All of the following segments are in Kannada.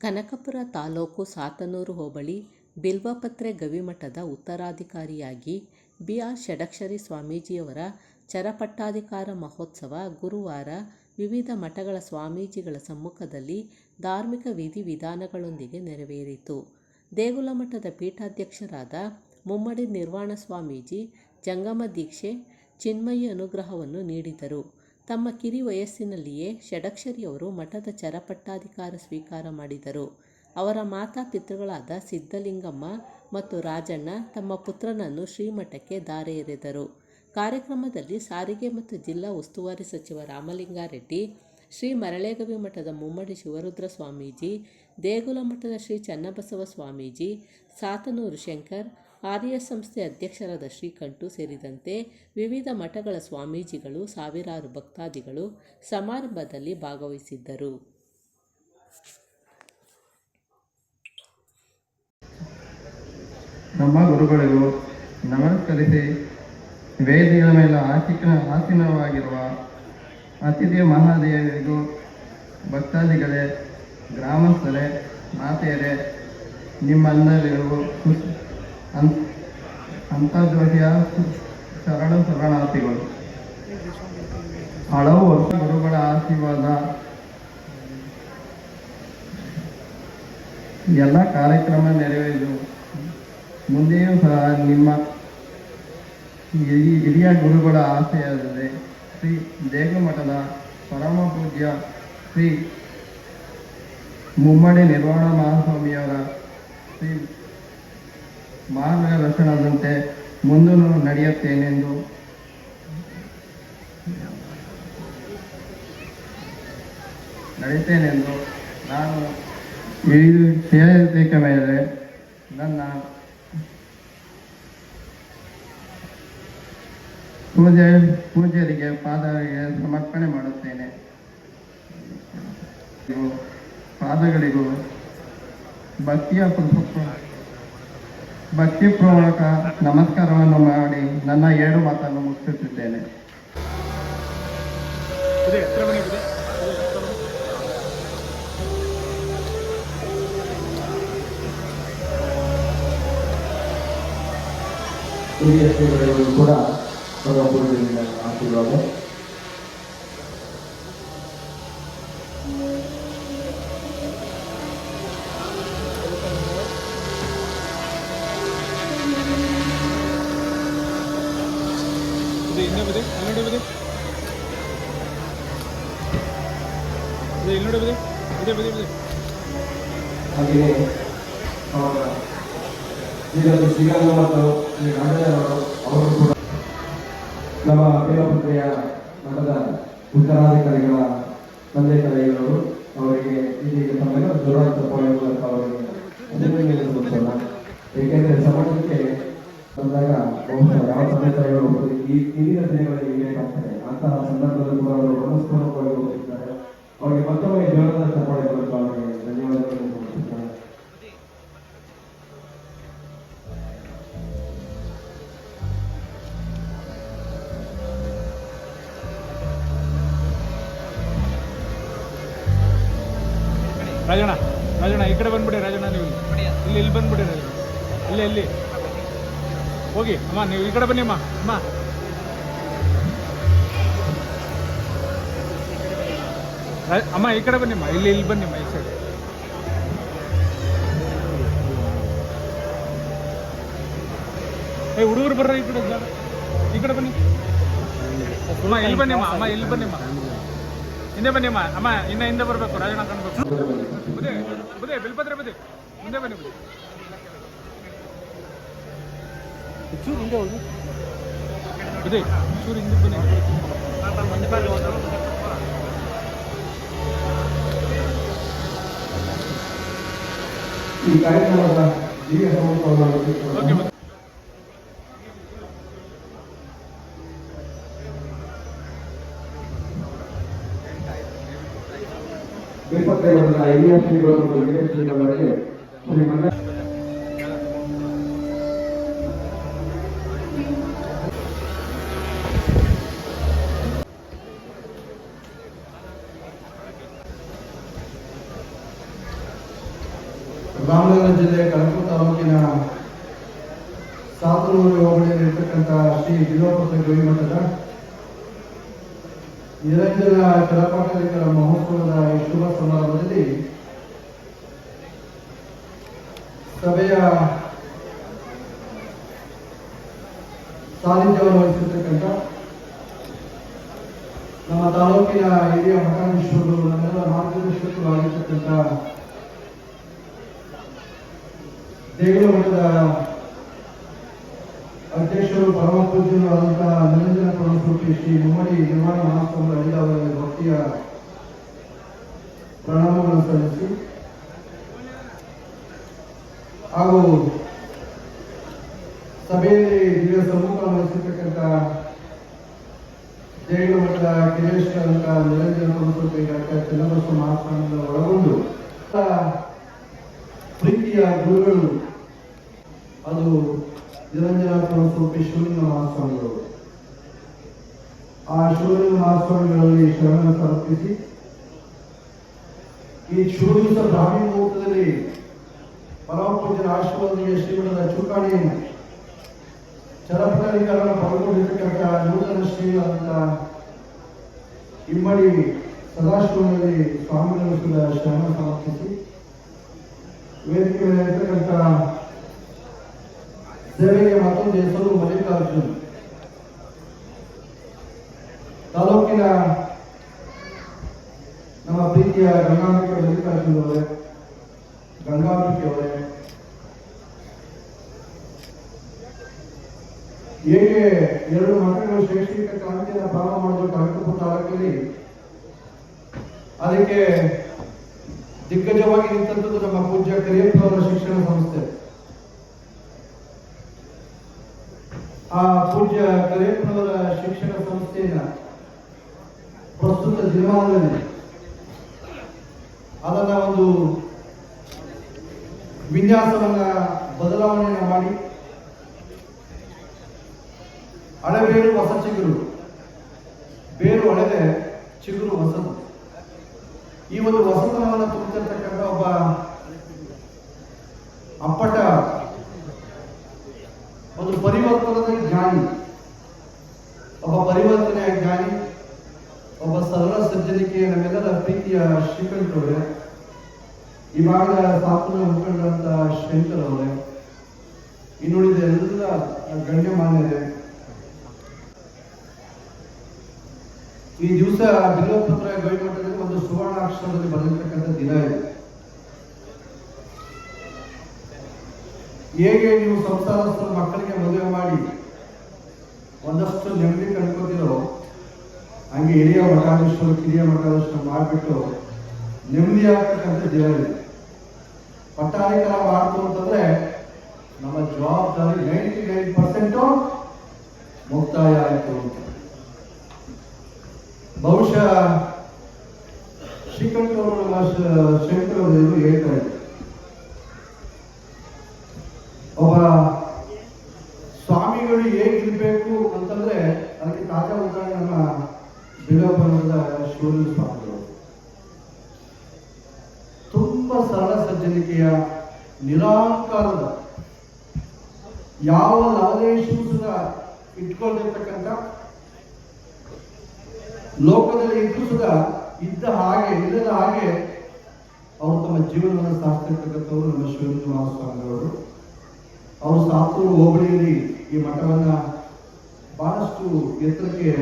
ಕನಕಪುರ ತಾಲೂಕು ಸಾತನೂರು ಹೋಬಳಿ ಬಿಲ್ವಪತ್ರೆ ಗವಿಮಠದ ಉತ್ತರಾಧಿಕಾರಿಯಾಗಿ ಬಿ. ಆರ್. ಷಡಕ್ಷರಿ ಸ್ವಾಮೀಜಿಯವರ ಚರಪಟ್ಟಾಧಿಕಾರ ಮಹೋತ್ಸವ ಗುರುವಾರ ವಿವಿಧ ಮಠಗಳ ಸ್ವಾಮೀಜಿಗಳ ಸಮ್ಮುಖದಲ್ಲಿ ಧಾರ್ಮಿಕ ವಿಧಿ-ವಿಧಾನಗಳೊಂದಿಗೆ ನೆರವೇರಿತು. ದೇಗುಲ ಮಠದ ಪೀಠಾಧ್ಯಕ್ಷರಾದ ಮುಮ್ಮಡಿ ನಿರ್ವಾಣ ಸ್ವಾಮೀಜಿ ಜಂಗಮ ದೀಕ್ಷೆ, ಚಿನ್ಮಯಿ ಅನುಗ್ರಹವನ್ನು ನೀಡಿದರು. ತಮ್ಮ ಕಿರಿ ವಯಸ್ಸಿನಲ್ಲಿಯೇ ಷಡಕ್ಷರಿಯವರು ಮಠದ ಚರಪಟ್ಟಾಧಿಕಾರ ಸ್ವೀಕಾರ ಮಾಡಿದರು. ಅವರ ಮಾತಾ-ಪಿತೃಗಳಾದ ಸಿದ್ಧಲಿಂಗಮ್ಮ ಮತ್ತು ರಾಜಣ್ಣ ತಮ್ಮ ಪುತ್ರನನ್ನು ಶ್ರೀಮಠಕ್ಕೆ ದಾರೆ ಎರೆದರು. ಕಾರ್ಯಕ್ರಮದಲ್ಲಿ ಸಾರಿಗೆ ಮತ್ತು ಜಿಲ್ಲಾ ಉಸ್ತುವಾರಿ ಸಚಿವ ರಾಮಲಿಂಗಾರೆಡ್ಡಿ, ಶ್ರೀ ಮರಳೇಗವಿ ಮಠದ ಮುಮ್ಮಡಿ ಶಿವರುದ್ರ ಸ್ವಾಮೀಜಿ, ದೇಗುಲ ಮಠದ ಶ್ರೀ ಚನ್ನಬಸವ ಸ್ವಾಮೀಜಿ, ಸಾತನೂರು ಶಂಕರ್, ಆರ್ಎಸ್ ಸಂಸ್ಥೆ ಅಧ್ಯಕ್ಷರಾದ ಶ್ರೀಕಂಠು ಸೇರಿದಂತೆ ವಿವಿಧ ಮಠಗಳ ಸ್ವಾಮೀಜಿಗಳು, ಸಾವಿರಾರು ಭಕ್ತಾದಿಗಳು ಸಮಾರಂಭದಲ್ಲಿ ಭಾಗವಹಿಸಿದ್ದರು. ನಮ್ಮ ಗುರುಗಳಿಗೂ ನಮಸ್ಕರಿಸಿ ವೇದಿಗಳ ಮೇಲೆ ಆಸಿಕನ ಆಸೀನವಾಗಿರುವ ಅತಿಥಿ ಮಹಾದೇವರಿಗೂ ಭಕ್ತಾದಿಗಳೇ ಗ್ರಾಮಸ್ಥರೇ ಮಾತೆಯರೇ ನಿಮ್ಮೆಲ್ಲರಿಗೂ ಸುಸ್- ಅಂ- ಅಂತರ್ಜಾತೀಯ ಶರಣ ಶರಣಾರ್ಥಿಗಳು. ಹಲವು ವರ್ಷ ಗುರುಗಳ ಆಶೀರ್ವಾದ. ಎಲ್ಲ ಕಾರ್ಯಕ್ರಮ ನೆರವೇರಿದು. ಮುಂದೆಯೂ ಸಹ ನಿಮ್ಮ ಹಿರಿ- ಹಿರಿಯ ಗುರುಗಳ ಆಸೆಯಾದರೆ ಶ್ರೀ ದೇಗಮಠದ ಪರಮ ಪೂಜ್ಯ ಶ್ರೀ ಮುಮ್ಮಡಿ ನಿರ್ವಾಣ ಮಹಾಸ್ವಾಮಿಯವರ ಶ್ರೀ ಮಾರ್ಗದರ್ಶನದಂತೆ ಮುಂದೂ ನಡೆಯುತ್ತೇನೆಂದು. ನಡೆಯುತ್ತೇನೆಂದು ನಾನು ಈ ಹೇಳಬೇಕ ಮೇಲೆ ನನ್ನ ಪೂಜೆ, ಪೂಜ್ಯರಿಗೆ ಪಾದಗಳಿಗೆ ಸಮರ್ಪಣೆ ಮಾಡುತ್ತೇನೆ. ಪಾದಗಳಿಗೂ ಭಕ್ತಿಯ ಪುಷ್ಪ- ಭಕ್ತಿಪೂರ್ವಕ ನಮಸ್ಕಾರವನ್ನು ಮಾಡಿ ನನ್ನ ಎರಡು ಮಾತನ್ನು ಮುಗಿಸುತ್ತಿದ್ದೇನೆ. ಕೂಡ ಆಶೀರ್ವಾದ. ಶ್ರೀಮತಿ ಶ್ರೀಗಂಧ ಕಡೆ ಬನ್ನಿ, ಅಮ್ಮ. ಅಮ್ಮ. ಅಮ್ಮ, ಈ ಕಡೆ ಬನ್ನಿಮ್ಮ ಇಲ್ಲಿ ಇಲ್ಲಿ ಬನ್ನಿಮ್ಮ ಈ ಸೈಡ್ ಏ, ಹುಡುಗರು ಬರ್ರ ಈ ಕಡೆ. ಈ ಕಡೆ ಬನ್ನಿ. ಅಮ್ಮ, ಇಲ್ಲಿ ಬನ್ನಿಮ್ಮ ಅಮ್ಮ. ಇಲ್ಲಿ ಬನ್ನಿಮ್ಮ ಹಿಂದೆ ಬನ್ನಿಮ್ಮ ಅಮ್ಮ. ಇನ್ನ ಹಿಂದೆ ಬರಬೇಕು. ರಾಜಣ್ಣ ಕಾಣ್ಬೇಕು. ಬುದೇ ಬುದೇ ಬಿಲ್ಪತ್ರೆ ಬುದೇ ಹಿಂದೆ ಬನ್ನಿ ಬುದೇ ಬುದೇ ಚೂರು ಹಿಂದೆ ಬನ್ನಿ ಈ ಕಾರ್ಯಕ್ರಮದ ಇಪ್ಪತ್ತೈದರಿಂದ ಹಿರಿಯ ಶ್ರೀಗಳು ಮತ್ತು ಶ್ರೀಗಳಿಗೆ ರಾಮನಗರ ಜಿಲ್ಲೆ ಕಳಪು ತಾಲೂಕಿನ ಸಾತನೂರು ಹೋಬಳಿಯಲ್ಲಿರ್ತಕ್ಕಂಥ ಶ್ರೀ ಬಿಲೋಪತ್ರ ಗವಿಮಠದ ನಿರಂಜನ ಕಲಾಪಾಠಲಿಕರ ಮಹೋತ್ಸವದ ಈ ಶುಭ ಸಮಾರಂಭದಲ್ಲಿ ಸಭೆಯ ಸಾನ್ನಿಧ್ಯವನ್ನು ವಹಿಸಿರ್ತಕ್ಕಂಥ ನಮ್ಮ ತಾಲೂಕಿನ ಹಿರಿಯ ಮಠಾಧೀಶರು ನಮ್ಮೆಲ್ಲ ಮಾರ್ಗದರ್ಶಕರು ಆಗಿರ್ತಕ್ಕಂಥ ದೇಗುಲ ಮಠದ ಅಧ್ಯಕ್ಷರು ಪರಮ ಪೂಜ್ಯರು ನಿರಂಜನ ಶ್ರೀ ಮುಮ್ಮಡಿ ನಿರ್ಮಾಣ ಮಹಾಸ್ವಾಮಿ ಅಡಿಗ ಅವರಿಗೆ ಭಕ್ತಿಯ ಪ್ರಣಾಮಗಳನ್ನು ಸಲ್ಲಿಸಿ. ಹಾಗೂ ಸಭೆಯಲ್ಲಿ ದಿವ್ಯ ಸಮ್ಮುಖ ವಹಿಸಿರ್ತಕ್ಕಂಥ ದೇಗುಲ ಮಠದ ಕಿರೇಶ್ವರಂತಹ ನಿರಂಜನ ಪ್ರಮುಖಿ ಡಾಕ್ಟರ್ ಒಳಗೊಂಡು ಪ್ರೀತಿಯ ಗುರುಗಳು, ಅದು ನಿರಂಜನ ಪ್ರಮುಖಿ ಶಿವಲಿಂಗ ಮಹಾಸ್ವಾಮಿಗಳು. ಆ ಶಿವಲಿಂಗ ಮಹಾಸ್ವಾಮಿಗಳಲ್ಲಿ ಶರಣ ಸಮರ್ಪಿಸಿ ಈ ದಿವಸ ಬ್ರಾಹ್ಮಿ ಮುಹೂರ್ತದಲ್ಲಿ ಪರಮ ಪೂಜ್ಯರ ಆಶೀರ್ವಾದಕ್ಕೆ ಶ್ರೀಮಠದ ಚುಕ್ಕಾಣಿ ಚರಪಟಲಿಕರನ್ನು ಪಡ್ಕೊಂಡಿರ್ತಕ್ಕಂಥ ನೂತನ ಶ್ರೀಗಳಂತ ಇಮ್ಮಡಿ ಸದಾಶಿವನಲ್ಲಿ ಸ್ವಾಮಿಗಳು ಸುದ ಶರಣ ಸಮರ್ಪಿಸಿ ವೇದಿಕೆ ಮೇಲೆ ಇರ್ತಕ್ಕಂಥ ಸೇವೆಗೆ ಮತ್ತೊಂದು ಹೆಸರು ಮಲ್ಲಿಕಾರ್ಜುನ್. ತಾಲೂಕಿನ ನಮ್ಮ ಪ್ರೀತಿಯ ಗಂಗಾಂಬಿಕೆ ಮಲ್ಲಿಕಾರ್ಜುನ್ ಅವರೇ ಗಂಗಾಂಬಿಕೆ ಅವರೇ, ಹೇಗೆ ಎರಡು ಮಕ್ಕಳು ಶೈಕ್ಷಣಿಕ ಕ್ರಾಂತಿಯನ್ನು ಪ್ರಾರಂಭ ಕನಕಪುರ ತಾಲೂಕಲ್ಲಿ ಅದಕ್ಕೆ ದಿಗ್ಗಜವಾಗಿ ನಿಂತದ್ದು ನಮ್ಮ ಪೂಜ್ಯ ಕರಿಯಪ್ಪ ಅವರ ಶಿಕ್ಷಣ ಸಂಸ್ಥೆ. ಆ ಪೂಜ್ಯ ಕರಿಯಪ್ಪನವರ ಶಿಕ್ಷಣ ಸಂಸ್ಥೆಯ ಪ್ರಸ್ತುತ ದಿನಮಾನದಲ್ಲಿ ಅದನ್ನ ಒಂದು ವಿನ್ಯಾಸವನ್ನ ಬದಲಾವಣೆಯನ್ನು ಮಾಡಿ ಹಳೆಬೇರು ಹೊಸ ಚಿಗುರು. ಬೇರು ಹಳೆದೆ ಚಿಗುರು ಹೊಸದು. ಈ ಒಂದು ಹೊಸತನವನ್ನು ತುಂಬಿರ್ತಕ್ಕಂಥ ಒಬ್ಬ ಅಪ್ಪಟ ಒಂದು ಪರಿವರ್ತನದ ಜ್ಞಾನಿ. ಒಬ್ಬ ಪರಿವರ್ತನೆಯ ಜ್ಞಾನಿ, ಒಬ್ಬ ಸರಳ ಸಜ್ಜನಿಕೆ, ನಮ್ಮೆಲ್ಲರ ಪ್ರೀತಿಯ ಶ್ರೀಕಂಠವ್ರೆ ಈ ಭಾಗದ ಸ್ಥಾಪನ ಮುಖಂಡರಂತ ಶ್ರೀಕರ್ ಅವರೇ ಇನ್ನುಳಿದ ಎಲ್ಲ ಗಣ್ಯಮಾನ್ಯರೇ ಈ ದಿವಸ ಬಿಲ್ಲಪತ್ರ ಗವಿಮಠದಲ್ಲಿ ಒಂದು ಸುವರ್ಣ ಅಕ್ಷರದಲ್ಲಿ ಬರೆದಿರ್ತಕ್ಕಂಥ ದಿನ ಇದೆ. ಹೇಗೆ ನೀವು ಸಂಸಾರಸ್ಥರ ಮಕ್ಕಳಿಗೆ ಮದುವೆ ಮಾಡಿ ಒಂದಷ್ಟು ನೆಮ್ಮದಿ ಕಂಡ್ಕೋತಿರೋ ಹಂಗೆ ಹಿರಿಯ ಮಠಾಧೀಶರು ಕಿರಿಯ ಮಠಾಧೀಶರು ಮಾಡಿಬಿಟ್ಟು ನೆಮ್ಮದಿ ಆಗ್ತಕ್ಕಂಥ ದಿನ ಇದೆ. ಪಟ್ಟಾಧಿಕಾರ ಮಾಡ್ತು ಅಂತಂದ್ರೆ ನಮ್ಮ ಜವಾಬ್ದಾರಿ ನೈಂಟಿ ನೈನ್ ಪರ್ಸೆಂಟು ಮುಕ್ತಾಯ ಆಯಿತು ಅಂತ. ಬಹುಶಃ ಶ್ರೀಕಂಠ ಶಂಕರ್ ಅವರು ಹೇಳ್ತಾ ಒಬ್ಬ ಸ್ವಾಮಿಗಳು ಹೇಗಿರ್ಬೇಕು ಅಂತಂದ್ರೆ ಅದಕ್ಕೆ ತಾಜಾ ಉದಾಹರಣೆ ನಮ್ಮ ಬಿಲೋಪನದ ಶಿವಲಿಂಗ ಸ್ವಾಮಿಗಳು. ತುಂಬಾ ಸರಳ ಸಜ್ಜನಿಕೆಯ ನಿರಾಕಾರದ ಯಾವ ಲವಲೇಶು ಸಹ ಇಟ್ಕೊಂಡಿರ್ತಕ್ಕಂಥ ಲೋಕದಲ್ಲಿ ಇದ್ದು ಸುದ ಇದ್ದ ಹಾಗೆ, ಇಲ್ಲದ ಹಾಗೆ ಅವರು ತಮ್ಮ ಜೀವನವನ್ನು ಸಾಧಿಸಿರ್ತಕ್ಕಂಥವ್ರು ನಮ್ಮ ಶಿವಲಿಂಗ ಮಹಾಸ್ವಾಮಿಗಳವರು. ಅವರು ಸಾತೂರು ಹೋಬಳಿಯಲ್ಲಿ ಈ ಮಠವನ್ನ ಬಹಳಷ್ಟು ಎತ್ತರಕ್ಕೆ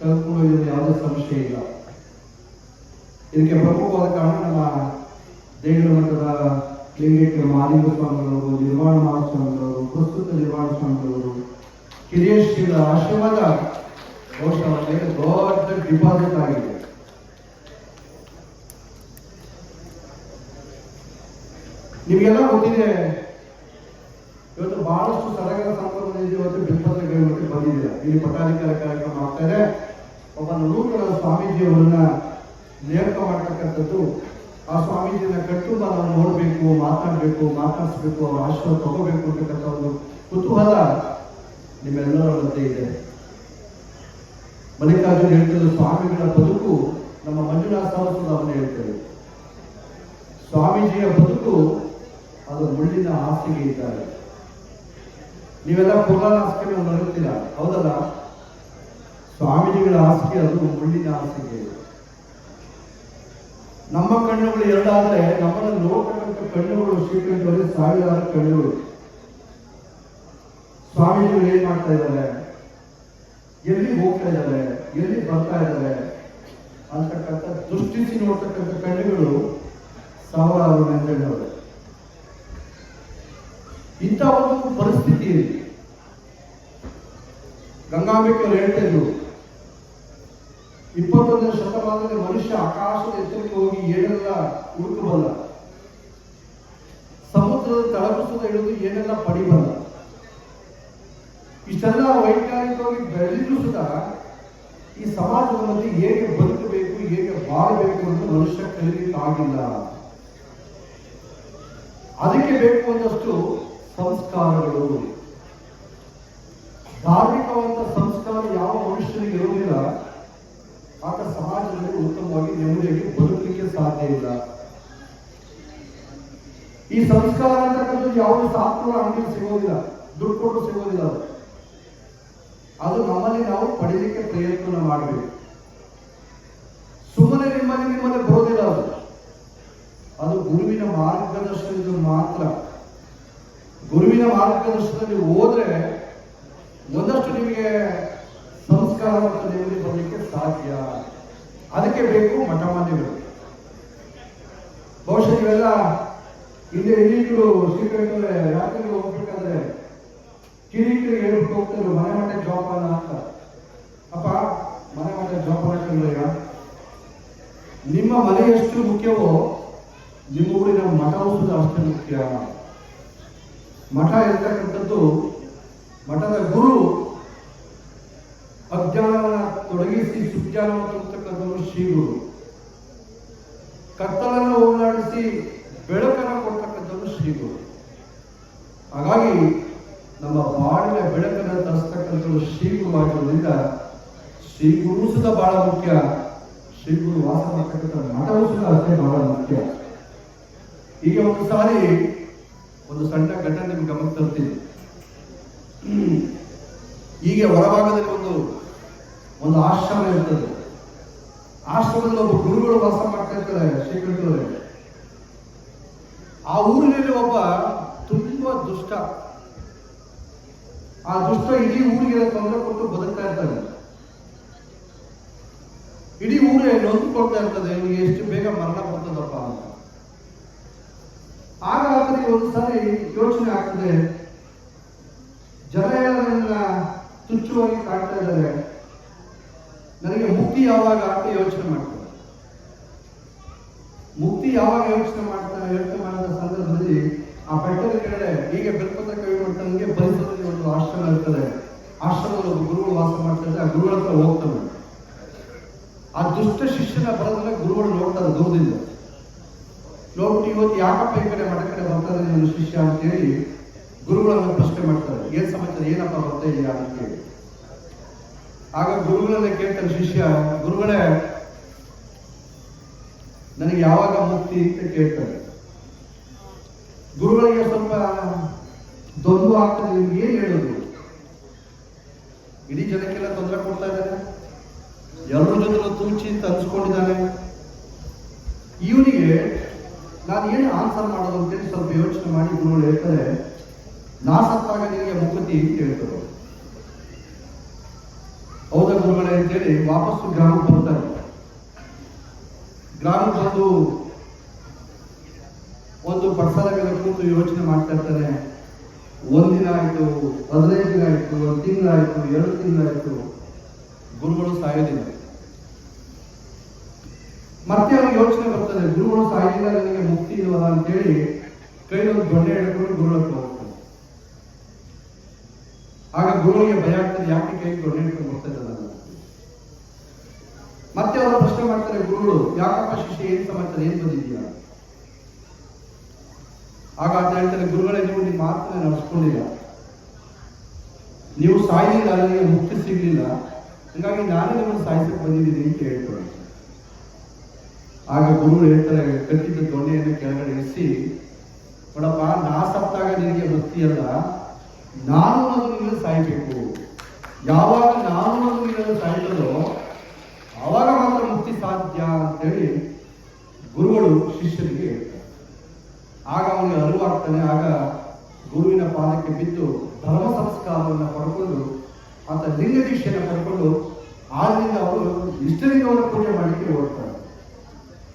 ಕಲ್ಕೊಂಡು ಯಾವುದೇ ಸಂಶಯ ಇಲ್ಲ. ಇದಕ್ಕೆ ಪ್ರಮುಖವಾದ ಕಾರಣ ನಮ್ಮ ದೇಗುಲ ಮಠದ ಲಿಂಗೈಕ್ಯ ಮಾಲಿಂಗ ಸ್ವಾಮಿಗಳವರು ನಿರ್ವಾಣ ಮಹಾಸ್ವಾಮಿಗಳವರು, ಪ್ರಸ್ತುತ ನಿರ್ವಾಣ ಸ್ವಾಮಿಗಳವರು ಕಿರಿಯ ಶ್ರೀಗಳ ಆಶೀರ್ವಾದ ಮೇಲೆ ದೊಡ್ಡ ಡಿಪಾಸಿಟ್ ಆಗಿದೆ. ನಿಮಗೆಲ್ಲ ಗೊತ್ತಿದೆ, ಇವತ್ತು ಬಹಳಷ್ಟು ಸರಗರ ಸಂದರ್ಭದಲ್ಲಿ ಇವತ್ತು ಇವತ್ತು ಬಂದಿದ್ದೀರಾ ಇಲ್ಲಿ ಪಟ್ಟಾಧಿಕಾರ ಕಾರ್ಯಕ್ರಮ ಮಾಡ್ತಾರೆ ಒಬ್ಬ ನೂರುಗಳ ಸ್ವಾಮೀಜಿಯವರನ್ನ ನೇಮಕ ಮಾಡ್ತಕ್ಕಂಥದ್ದು, ಆ ಸ್ವಾಮೀಜಿನ ಕಟ್ಟುಂಬ ನಾವು ನೋಡಬೇಕು, ಮಾತಾಡಬೇಕು, ಮಾತಾಡಿಸ್ಬೇಕು, ಅವರ ಆಶ್ರಯ ತಗೋಬೇಕು ಅಂತಕ್ಕಂಥ ಒಂದು ಕುತೂಹಲ ನಿಮ್ಮೆಲ್ಲರ ಮಧ್ಯೆ ಇದೆ. ಮಲ್ಲಿಕಾರ್ಜುನ್ ಹೇಳ್ತಿದ್ರು ಸ್ವಾಮಿಗಳ ಬದುಕು ನಮ್ಮ ಮಂಜುನಾಥ ಅವನ್ನ ಹೇಳ್ತಾರೆ. ಸ್ವಾಮೀಜಿಯ ಬದುಕು ಅದು ಮುಳ್ಳಿನ ಹಾಸಿಗೆ ಇದ್ದಾರೆ. ನೀವೆಲ್ಲ ಪುರಾಣ ಹಾಸಿಗೆ ನಡುತ್ತೀರ ಹೌದಲ್ಲ? ಸ್ವಾಮೀಜಿಗಳ ಹಾಸಿಗೆ ಅದು ಮುಳ್ಳಿನ ಹಾಸಿಗೆ. ನಮ್ಮ ಕಣ್ಣುಗಳು ಎರಡಾದ್ರೆ ನಮ್ಮನ್ನು ನೋಡ್ತಕ್ಕಂಥ ಕಣ್ಣುಗಳು ಶ್ರೀಕಂಠವರಿಗೆ ಸಾವಿರಾರು ಕಣ್ಣುಗಳು. ಸ್ವಾಮೀಜಿಗಳು ಏನ್ ಮಾಡ್ತಾ ಇದ್ದಾರೆ? ಎಲ್ಲಿ ಹೋಗ್ತಾ ಇದ್ದಾರೆ ಎಲ್ಲಿ ಬರ್ತಾ ಇದ್ದಾರೆ ಅಂತಕ್ಕಂಥ ದೃಷ್ಟಿಸಿ ನೋಡ್ತಕ್ಕಂಥ ಕಣ್ಣುಗಳು ಸಾವಿರಾರು ನೆಂದಣ್ಣವರು ಇಂಥ ಒಂದು ಪರಿಸ್ಥಿತಿಯಲ್ಲಿ ಗಂಗಾಂಬಿಕೆ ಅವರು ಹೇಳ್ತಾ ಇದ್ರು, ಇಪ್ಪತ್ತೊಂದನೇ ಶತಮಾನದಲ್ಲಿ ಮನುಷ್ಯ ಆಕಾಶದ ಎತ್ತರಕ್ಕೆ ಹೋಗಿ ಏನೆಲ್ಲ ಹುಡುಕಬಲ್ಲ, ಸಮುದ್ರದ ತಳಪಿಸದ ಹಿಡಿದು ಏನೆಲ್ಲ ಪಡಿಬಲ್ಲ ಇಷ್ಟೆಲ್ಲ ವೈಜ್ಞಾನಿಕವಾಗಿ ಬೆಳೆದಿದ್ರು ಸುದ ಈ ಸಮಾಜದಲ್ಲಿ ಹೇಗೆ ಬದುಕಬೇಕು, ಹೇಗೆ ಬಾಳಬೇಕು ಅಂತ ಮನುಷ್ಯ ಕಲಿಯಕ್ಕಾಗಿಲ್ಲ ಅದಕ್ಕೆ ಬೇಕು ಒಂದಷ್ಟು ಸಂಸ್ಕಾರಗಳು. ಧಾರ್ಮಿಕವಾದ ಸಂಸ್ಕಾರ ಯಾವ ಮನುಷ್ಯನಿಗೆ ಇರುವುದಿಲ್ಲ, ಆತ ಸಮಾಜದಲ್ಲಿ ಉತ್ತಮವಾಗಿ ನೆಮ್ಮದಿಯಾಗಿ ಬದುಕಲಿಕ್ಕೆ ಸಾಧ್ಯ ಇಲ್ಲ. ಈ ಸಂಸ್ಕಾರ ಅಂತಕ್ಕಂಥದ್ದು ಯಾವುದೇ ಸಾಕು ಅಂಗಡಿ ಸಿಗೋದಿಲ್ಲ, ದುಡ್ಡು ಕೊಟ್ಟು ಸಿಗೋದಿಲ್ಲ ಅದು ನಮ್ಮಲ್ಲಿ ನಾವು ಪಡೀಲಿಕ್ಕೆ ಪ್ರಯತ್ನ ಮಾಡಬೇಕು. ಸುಮ್ಮನೆ ನಿಮ್ಮಲ್ಲಿ ನಿಮ್ಮಲ್ಲಿ ಬರೋದಿಲ್ಲ ಅದು. ಅದು ಗುರುವಿನ ಮಾರ್ಗದರ್ಶನದ ಮಾತ್ರ. ಗುರುವಿನ ಮಾರ್ಗದರ್ಶನದಲ್ಲಿ ಹೋದ್ರೆ ಒಂದಷ್ಟು ನಿಮಗೆ ಸಂಸ್ಕಾರ ಮತ್ತು ನೆಮ್ಮದಿ ಬರಲಿಕ್ಕೆ ಸಾಧ್ಯ. ಅದಕ್ಕೆ ಬೇಕು ಮಠಮಾನ್ಯಗಳು ಬಹುಶಃ ಇವೆಲ್ಲ ಇಲ್ಲಿ ಹಿರಿಯರು ಶ್ರೀಕಂಠರೇ ರಾತ್ರಿ ಹೋಗ್ಬೇಕಾದ್ರೆ ಕಿರಿಕರಿಗೆ ಹೇಳ್ಬಿಟ್ಟು ಹೋಗ್ತಾರೆ, ಮನೆ ಮನೆ ಜೋಪಾನ ಅಂತ. ಅಪ್ಪ, ಮನೆ ಮನೆ ಜೋಪಾನ ಕಣ್ರಯ್ಯ ನಿಮ್ಮ ಮನೆ ಎಷ್ಟು ಮುಖ್ಯವೋ, ನಿಮ್ಮ ಊರಿನ ಮಠವೂ ಸುದ ಅಷ್ಟೇ ಮುಖ್ಯ. ಮಠ ಇರ್ತಕ್ಕಂಥದ್ದು ಮಠದ ಗುರು ಅಜ್ಞಾನವನ್ನು ತೊಡಗಿಸಿ ಸುಜ್ಞಾನವನ್ನು ಶ್ರೀ ಶ್ರೀಗುರು ಕತ್ತಲನ್ನು ಹೋಗಲಾಡಿಸಿ ಬೆಳಕನ್ನು ಕೊಡ್ತಕ್ಕಂಥವರು ಶ್ರೀಗುರು ಹಾಗಾಗಿ ನಮ್ಮ ಬಾಳಿನ ಬೆಳಕನ್ನು ತರಿಸ್ತಕ್ಕಂಥದ್ದು ಶ್ರೀಗುರು ಆಗಿರೋದ್ರಿಂದ ಶ್ರೀಗುರು ಸುದ ಬಹಳ ಮುಖ್ಯ. ಶ್ರೀಗುರು ವಾಸ ಮಾಡ್ತಕ್ಕಂಥ ಮಠವು ಸುದ ಅಷ್ಟೇ ಬಹಳ ಮುಖ್ಯ. ಈಗ ಒಂದು ಸಾರಿ ಒಂದು ಸಣ್ಣ ಘಟನೆ ನಿಮ್ಗೆ ಗಮನ ತರ್ತೀನಿ. ಹೀಗೆ ಹೊರಭಾಗದಲ್ಲಿ ಒಂದು ಒಂದು ಆಶ್ರಮ ಇರ್ತದೆ. ಆಶ್ರಮದಲ್ಲಿ ಒಬ್ಬ ಗುರುಗಳು ವಾಸ ಮಾಡ್ತಾ ಇರ್ತಾರೆ ಆ ಊರಿನಲ್ಲಿ ಒಬ್ಬ ತುಂಬಾ ದುಷ್ಟ ಆ ದುಷ್ಟ ಇಡೀ ಊರಿಗೆ ತೊಂದರೆ ಕೊಟ್ಟು ಬದುಕ್ತಾ ಇರ್ತಾನೆ ಇಡೀ ಊರೇ ನೊಂದುಕೊಳ್ತಾ ಇರ್ತದೆ ಇವನಿಗೆ ಎಷ್ಟು ಬೇಗ ಮರಣ ಬರ್ತದಪ್ಪ ಅಂತ. ಆಗ ಆತನಿಗೆ ಒಂದು ಸಾರಿ ಯೋಚನೆ ಆಗ್ತದೆ. ಜನ ಎಲ್ಲ ನನ್ನ ತುಚ್ಛವಾಗಿ ಕಾಡ್ತಾ ಇದ್ದಾರೆ. ನನಗೆ ಮುಕ್ತಿ ಯಾವಾಗ ಅಂತ ಯೋಚನೆ ಮಾಡ್ತಾರೆ. ಮುಕ್ತಿ ಯಾವಾಗ ಯೋಚನೆ ಮಾಡ್ತಾರೆ ಯೋಚನೆ ಮಾಡಿದ ಸಂದರ್ಭದಲ್ಲಿ ಆ ಬೆಟ್ಟದ ಕೆಳಗಡೆ ಹೀಗೆ ಬೆಲ್ಪತ್ರ ಕವಿ ಮಾಡ್ತಾನೆ ಪರಿಸರದಲ್ಲಿ ಒಂದು ಆಶ್ರಮ ಇರ್ತದೆ ಆಶ್ರಮದಲ್ಲಿ ಒಬ್ಬ ಗುರುಗಳು ವಾಸ ಮಾಡ್ತಾ ಇದ್ದಾರೆ ಆ ಗುರುಗಳ ಹತ್ರ ಹೋಗ್ತಾನೆ ಆ ದುಷ್ಟ ಶಿಷ್ಯನ ಬರೋದನ್ನ ಗುರುಗಳು ನೋಡ್ತಾರೆ ದೂರದಿಂದ ನೋಡ್ಬಿಟ್ಟು ಇವತ್ತು ಯಾಕಪ್ಪ ಈ ಕಡೆ ಮಠ ಕಡೆ ಬರ್ತಾರೆ ನನ್ನ ಶಿಷ್ಯ ಅಂತ ಹೇಳಿ ಗುರುಗಳನ್ನ ಪ್ರಶ್ನೆ ಮಾಡ್ತಾರೆ. ಏನ್ ಸಮಾಚಾರ, ಏನಪ್ಪ ಬರ್ತಾ ಅಂತ ಹೇಳಿ ಆಗ ಗುರುಗಳನ್ನ ಕೇಳ್ತಾರೆ, ಶಿಷ್ಯ, ಗುರುಗಳೇ, ನನಗೆ ಯಾವಾಗ ಮುಕ್ತಿ ಅಂತ ಕೇಳ್ತಾರೆ. ಗುರುಗಳಿಗೆ ಸ್ವಲ್ಪ ದೊಂದು ಆಗ್ತದೆ, ನಿಮ್ಗೆ ಏನ್ ಹೇಳೋದು? ಇಡೀ ಜನಕ್ಕೆಲ್ಲ ತೊಂದರೆ ಕೊಡ್ತಾ ಇದ್ದಾರೆ. ಎಲ್ಲರ ಜೊತೆ ತೂಚಿ ಅಂತ ಅನ್ಸ್ಕೊಂಡಿದ್ದಾನೆ ಇವನಿಗೆ ನಾನು ಏನು ಆನ್ಸರ್ ಮಾಡೋದು ಅಂತೇಳಿ ಸ್ವಲ್ಪ ಯೋಚನೆ ಮಾಡಿ ಗುರುಗಳು ಹೇಳ್ತಾರೆ ನಾ ಸತ್ತಾಗ ನಿನಗೆ ಮುಕ್ತಿ ಅಂತ ಹೇಳ್ತಾರೆ. ಹೌದಾ ಗುರುಗಳೇ ಅಂತೇಳಿ ವಾಪಸ್ಸು ಗ್ರಾಮಕ್ಕೆ ಬರ್ತಾರೆ. ಗ್ರಾಮಕ್ಕೆ ಬಂದು ಒಂದು ಪಡ್ಸಾಲ ಮೇಲೆ ಕೂತು ಯೋಚನೆ ಮಾಡ್ತಾ ಇರ್ತಾನೆ ಒಂದಿನ ಆಯಿತು, ಹದಿನೈದು ದಿನ ಆಯ್ತು, ಒಂದು ತಿಂಗಳಾಯ್ತು, ಎರಡು ತಿಂಗಳಾಯ್ತು, ಗುರುಗಳು ಸಾಯೋದಿಲ್ಲ. ಮತ್ತೆ ಅವ್ರಿಗೆ ಯೋಚನೆ ಬರ್ತದೆ, ಗುರುಗಳು ಸಾಯಿಲ್ಲ ನನಗೆ ಮುಕ್ತಿ ಇಲ್ವಲ್ಲ? ಅಂತೇಳಿ ಕೈಲೊಂದು ದೊಡ್ಡ ಹಿಡ್ಕೊಂಡು ಗುರುಗಳ ಹೋಗ್ತಾನೆ. ಆಗ ಗುರುಗಳಿಗೆ ಭಯ ಆಗ್ತದೆ, ಯಾಕೆ ಕೈ ದೊಡ್ಡ ಹಿಡ್ಕೊಂಡು ಬರ್ತಾ ಮತ್ತೆ ಅವರು ಪ್ರಶ್ನೆ ಮಾಡ್ತಾರೆ, ಗುರುಗಳು, ಯಾಕಪ್ಪ ಶಿಷ್ಯ ಏನ್ ಸಮಾಚಾರ, ಏನ್ ಬಂದಿದ್ಯಾ ಆಗ ಅಂತ ಹೇಳ್ತಾರೆ, ಗುರುಗಳೇ, ನೀವು ನಿಮ್ಮ ಮಾತನ್ನ ನಡೆಸ್ಕೊಂಡಿಲ್ಲ. ನೀವು ಸಾಯಲಿಲ್ಲ, ನನಗೆ ಮುಕ್ತಿ ಸಿಗ್ಲಿಲ್ಲ. ಹಂಗಾಗಿ ನಾನೇ ನಿಮ್ಮನ್ನು ಸಾಯಿಸಕ್ಕೆ ಬಂದಿದ್ದೀನಿ, ಅಂತ ಹೇಳ್ತಾರೆ. ಆಗ ಗುರು ಹೇಳ್ತಾರೆ, ಕಟ್ಟಿದ ದೊಣ್ಣೆಯನ್ನು ಕೆಳಗಡೆ ಇರಿಸಿ ನೋಡಪ್ಪ ನಾ ಸತ್ತಾಗ ನಿನಗೆ ವೃತ್ತಿಯಲ್ಲ ನಾನು ಅದು ನೀನು ಸಾಯ್ಬೇಕು. ಯಾವಾಗ ನಾನು ಅದು ನೀನು ಸಾಯ್ತದೋ, ಅವಾಗ ಮಾತ್ರ ಮುಕ್ತಿ ಸಾಧ್ಯ ಅಂತ ಹೇಳಿ ಗುರುಗಳು ಶಿಷ್ಯನಿಗೆ ಆಗ ಅವನಿಗೆ ಅರಿವಾಗ್ತಾನೆ ಆಗ ಗುರುವಿನ ಪಾದಕ್ಕೆ ಬಿದ್ದು ಧರ್ಮ ಸಂಸ್ಕಾರವನ್ನು ಪಡ್ಕೊಂಡು ಆತ ಲಿಂಗ ದೀಕ್ಷೆಯನ್ನು ಪಡ್ಕೊಂಡು, ಆದ್ರಿಂದ ಅವರು ಇಷ್ಟಲಿಂಗವನ್ನು ಪೂಜೆ ಮಾಡಲಿಕ್ಕೆ ಓಡ್ತಾರೆ.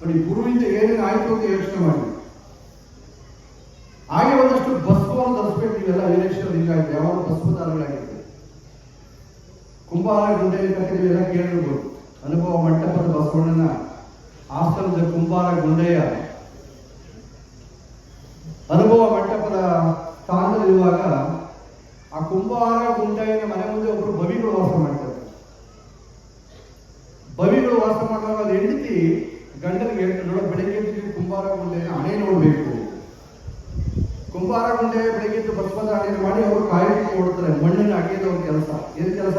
ನೋಡಿ, ಗುರುವಿಂದ ಏನೇನು ಆಯಿತು ಅಂತ ಯೋಚನೆ ಮಾಡಿ. ಹಾಗೆ ಒಂದಷ್ಟು ಭಸ್ಮವನ್ನು ತರಿಸ್ಬೇಕು ನೀವೆಲ್ಲ, ವೀರೇಶ್ವರ ಲಿಂಗ ಆಯ್ತು ಯಾವಾಗ ಭಸ್ಮಧಾರಗಳಾಗಿರ್ತದೆ ಕುಂಬಾರ ಗುಂಡೆಯ ಕಥೆ ಎಲ್ಲ ಕೇಳಿರ್ಬೋದು. ಅನುಭವ ಮಂಟಪದ ಬಸವಣ್ಣನ ಆಸ್ಥಾನದ ಕುಂಬಾರ ಗುಂಡೆಯ ಅನುಭವ ಮಂಟಪದ ಸ್ಥಾನದಲ್ಲಿರುವಾಗ ಆ ಕುಂಬಾರ ಗುಂಡೆಯ ಮನೆ ಮುಂದೆ ಒಬ್ಬರು ಬವಿಗಳು ವಾಸ ಮಾಡ್ತಾರೆ ಬವಿಗಳು ವಾಸ ಮಾಡುವಾಗ ಅದು ಹೆಂಡತಿ ಗಂಡನಿಗೆ ಹೇಳ್ತಾರೆ ನೋಡ ಬೆಳಗ್ಗೆ ಎದ್ದು ನೀವು ಕುಂಬಾರ ಗುಂಡೆಯ ಹಣೆ ನೋಡಬೇಕು ಕುಂಬಾರ ಗುಂಡೆ ಬೆಳಗ್ಗೆ ಎದ್ದು ಭಸ್ಮದ ಹಣೆ ಮಾಡಿ ಅವರು ಕಾಯಕ್ಕೆ ಓಡ್ತಾರೆ ಮಣ್ಣನ್ನು ಅಗೆಯೋದು ಅವ್ರ ಕೆಲಸ. ಏನು ಕೆಲಸ?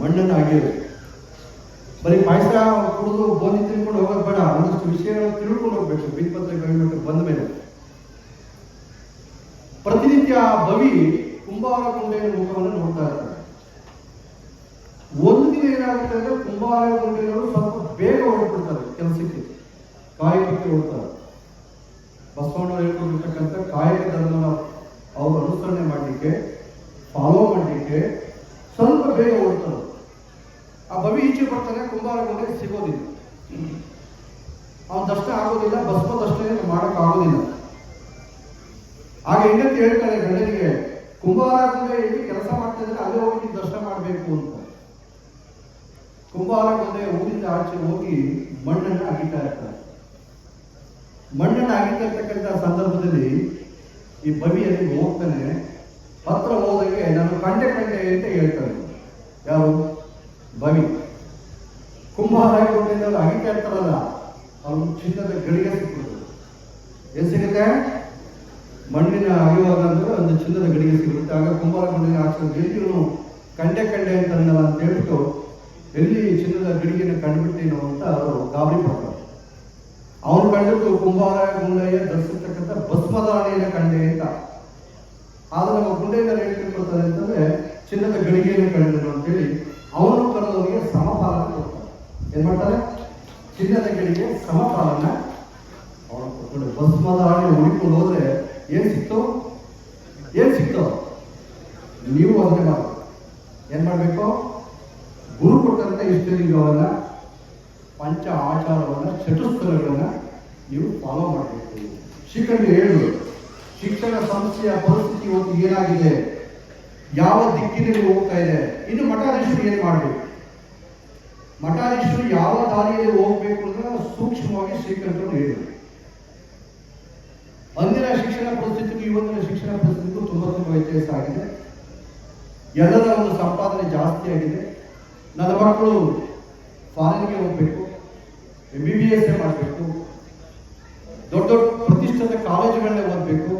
ಮಣ್ಣನ್ನು ಅಗೆಯೋದು ಬರೀ ಪಾಯಸ ಕುಡಿದು ಬೋನಿ ತಿನ್ಕೊಂಡು ಹೋಗೋದು ಬೇಡ. ಒಂದಷ್ಟು ವಿಷಯಗಳು ತಿಳ್ಕೊಂಡು ಹೋಗ್ಬೇಕು. ಬಿಲ್ಪತ್ರ ಕೈಬಿಟ್ಟು ಬಂದ ಮೇಲೆ. ಪ್ರತಿನಿತ್ಯ ಬವಿ ಕುಂಬಾರ ಗುಂಡೆಯ ಮುಖವನ್ನು ನೋಡ್ತಾ ಇರ್ತಾರೆ ಒಂದು ದಿನ ಏನಾಗುತ್ತೆ ಅಂದ್ರೆ ಕುಂಬಾರ ಗುಂಡೆಯವರು ಸ್ವಲ್ಪ ಬೇಗ ಹೊರಡ್ಬಿಡ್ತಾರೆ ಕೆಲಸಕ್ಕೆ. ಕಾಯಕಕ್ಕೆ ಹೋಗ್ತಾರೆ. ಬಸವಣ್ಣ ಹೇಳ್ಕೊಂಡಿರ್ತಕ್ಕಂಥ ಕಾಯಕ ಧರ್ಮನ ಅವರು ಅನುಸರಣೆ ಮಾಡಲಿಕ್ಕೆ ಫಾಲೋ ಮಾಡಲಿಕ್ಕೆ ಸ್ವಲ್ಪ ಬೇಗ ಓಡ್ತಾರೆ ಆ ಬವಿ ಈಚೆ ಬರ್ತಾನೆ ಕುಂಬಾರ ಮನೆಗೆ ಸಿಗೋದಿಲ್ಲ. ಅವನ ದರ್ಶನ ಆಗೋದಿಲ್ಲ ದರ್ಶನ ಮಾಡೋಕ್ಕಾಗೋದಿಲ್ಲ ಆಗ ಹೆಂಡತಿ ಹೇಳ್ತಾರೆ ಗಂಡನಿಗೆ, ಕುಂಬಾರ ಗುಂಡೆ ಎಲ್ಲಿ ಕೆಲಸ ಮಾಡ್ತಾ ಇದ್ರೆ ಅಲ್ಲೇ ಹೋಗಿ ದರ್ಶನ ಮಾಡಬೇಕು ಅಂತ. ಕುಂಬಾರ ಗುಂಡೆ ಊರಿಂದ ಆಚೆ ಹೋಗಿ ಮಣ್ಣನ್ನು ಅಗಿತಾ ಇರ್ತಾರೆ ಮಣ್ಣನ್ನು ಅಗಿತಾ ಇರ್ತಕ್ಕಂಥ ಸಂದರ್ಭದಲ್ಲಿ ಈ ಬವಿಯಲ್ಲಿ ಹೋಗ್ತಾನೆ ಹತ್ರ ಹೋದಾಗೆ ನಾನು ಕಂಡೆ ಕಂಡೆ ಅಂತ ಹೇಳ್ತಾರೆ. ಯಾರು? ಬವಿ ಅವರು ಅಗಿತಾ ಇರ್ತಾರಲ್ಲ, ಅವರು ಚಿನ್ನದ ಗಡಿಗೆ ಸಿಕ್ಕಿದ್ರು ಏನ್ ಸಿಗುತ್ತೆ? ಮಣ್ಣಿನ ಅಗಿವಾಗ ಅಂದ್ರೆ ಒಂದು ಚಿನ್ನದ ಗಡಿಗೆ ಸಿಗುತ್ತೆ ಆಗ ಕುಂಬಾರ ಗುಂಡಿನ ಆಚೆ ಎಲ್ಲಿ ಕಂಡೆ ಕಂಡೆ ಅಂತ ಅಂತ ಹೇಳ್ಬಿಟ್ಟು ಎಲ್ಲಿ ಚಿನ್ನದ ಗಡಿಗೆನ ಕಂಡುಬಿಟ್ಟೇನೋ ಅಂತ ಅವರು ಗಾಬರಿ ಪಡ್ತಾರೆ. ಅವನು ಕಂಡಿದ್ದು ಕುಂಬಾರ ಗುಂಡಯ್ಯ ಧರಿಸಿರ್ತಕ್ಕಂಥ ಭಸ್ಮದಾನೆಯನ್ನು ಕಂಡೆ ಅಂತ. ಆದ್ರೆ ನಮ್ಮ ಗುಂಡೆಗಾರ ಏನು ತಿಳ್ಕೊಳ್ತಾರೆ ಅಂತಂದ್ರೆ ಚಿನ್ನದ ಗಡಿಗೆಯನ್ನು ಕಂಡಿದ್ರು ಅಂತೇಳಿ ಅವನು ಕರೆದವರಿಗೆ ಸಮಪಾಲನ ಕೊಡ್ತಾರೆ. ಏನ್ ಮಾಡ್ತಾರೆ? ಚಿನ್ನದ ಗಡಿಗೆ ಸಮಪಾಲನ ಅವನು ಕೊಟ್ಕೊಂಡು ಭಸ್ಮದಾನೆ ಹುಡುಕೊಂಡು ಹೋದ್ರೆ ಏನ್ ಸಿಕ್ತು? ಏನ್ ಸಿಕ್ತು? ನೀವು ಅದನ್ನೇ ಮಾಡಿ ಏನ್ ಮಾಡ್ಬೇಕು? ಗುರು ಕೊಟ್ಟಂತ ಇಷ್ಟಲಿಂಗವನ್ನ ಪಂಚ ಆಚಾರವನ್ನ ಚತುಸ್ಥಲಗಳನ್ನ ನೀವು ಫಾಲೋ ಮಾಡಬೇಕು. ಶಿಖಂಡಿ ಹೇಳಿದ್ರು ಶಿಕ್ಷಣ ಸಂಸ್ಥೆಯ ಪರಿಸ್ಥಿತಿ ಒಂದು ಏನಾಗಿದೆ? ಯಾವ ದಿಕ್ಕಿನಲ್ಲಿ ಹೋಗ್ತಾ ಇದೆ? ಇನ್ನು ಮಠಾಧೀಶರು ಏನು ಮಾಡಬೇಕು? ಮಠಾಧೀಶರು ಯಾವ ದಾರಿಯಲ್ಲಿ ಹೋಗ್ಬೇಕು ಅಂತ ಸೂಕ್ಷ್ಮವಾಗಿ ಶ್ರೀಕಂಠರು ಹೇಳಿದರು. ಅಂದಿನ ಶಿಕ್ಷಣ ಪರಿಸ್ಥಿತಿಗೂ ಇವತ್ತಿನ ಶಿಕ್ಷಣ ಪರಿಸ್ಥಿತಿಗೂ ತುಂಬಾ ತುಂಬ ವ್ಯತ್ಯಾಸ ಆಗಿದೆ. ಎಲ್ಲರ ಒಂದು ಸಂಪಾದನೆ ಜಾಸ್ತಿ ಆಗಿದೆ. ನನ್ನ ಮಕ್ಕಳು ಫಾರಿನ್ಗೆ ಹೋಗ್ಬೇಕು ಎಂ ಬಿ ಬಿ ಎಸ್ ಮಾಡಬೇಕು, ದೊಡ್ಡ ದೊಡ್ಡ ಪ್ರತಿಷ್ಠಿತ ಕಾಲೇಜುಗಳನ್ನೇ ಓದಬೇಕು.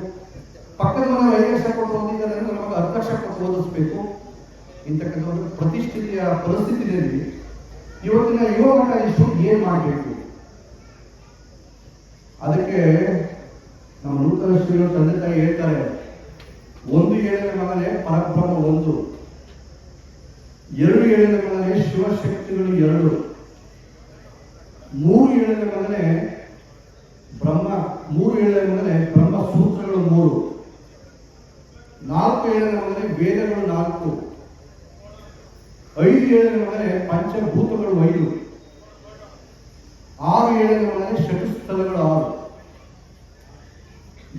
ಪಕ್ಕದ ಮನೆಯವರು ಐದು ಲಕ್ಷ ಕೊಟ್ಟು ಓದಿದ್ದಾರೆ ಅಂದ್ರೆ ನಮಗೆ ಹತ್ತು ಲಕ್ಷ ಕೊಟ್ಟು ಓದಿಸ್ಬೇಕು. ಇಂತಕ್ಕಂಥ ಒಂದು ಪ್ರತಿಷ್ಠಿತಿಯ ಪರಿಸ್ಥಿತಿಯಲ್ಲಿ ಇವತ್ತಿನ ಯುವ ಮಠ ಏನ್ ಮಾಡಬೇಕು? ಅದಕ್ಕೆ ನಮ್ಮ ನೂತನ ಶ್ರೀಗಳು ತಂದೆ ತಾಯಿ ಹೇಳ್ತಾರೆ, ಒಂದು ಏಳನೇ ಮನೆ ಪರಬ್ರಹ್ಮ ಒಂದು, ಎರಡು ಏಳನೇ ಮನೆ ಶಿವಶಕ್ತಿಗಳು ಎರಡು, ಮೂರು ಏಳನೇ ಮೇಲೆ ಬ್ರಹ್ಮ, ಮೂರು ಏಳನೇ ಮೇಲೆ ಬ್ರಹ್ಮ ಸೂತ್ರಗಳು ಮೂರು. ನಾಲ್ಕು ಏಳನೇ ಮಗನೇ ವೇದಗಳು ನಾಲ್ಕು. ಐದು ಏಳನೇ ಮಗನೇ ಪಂಚಭೂತಗಳು ಐದು. ಆರು ಏಳನೇ ಮಗನೇ ಶತಸ್ಥಲಗಳು ಆರು.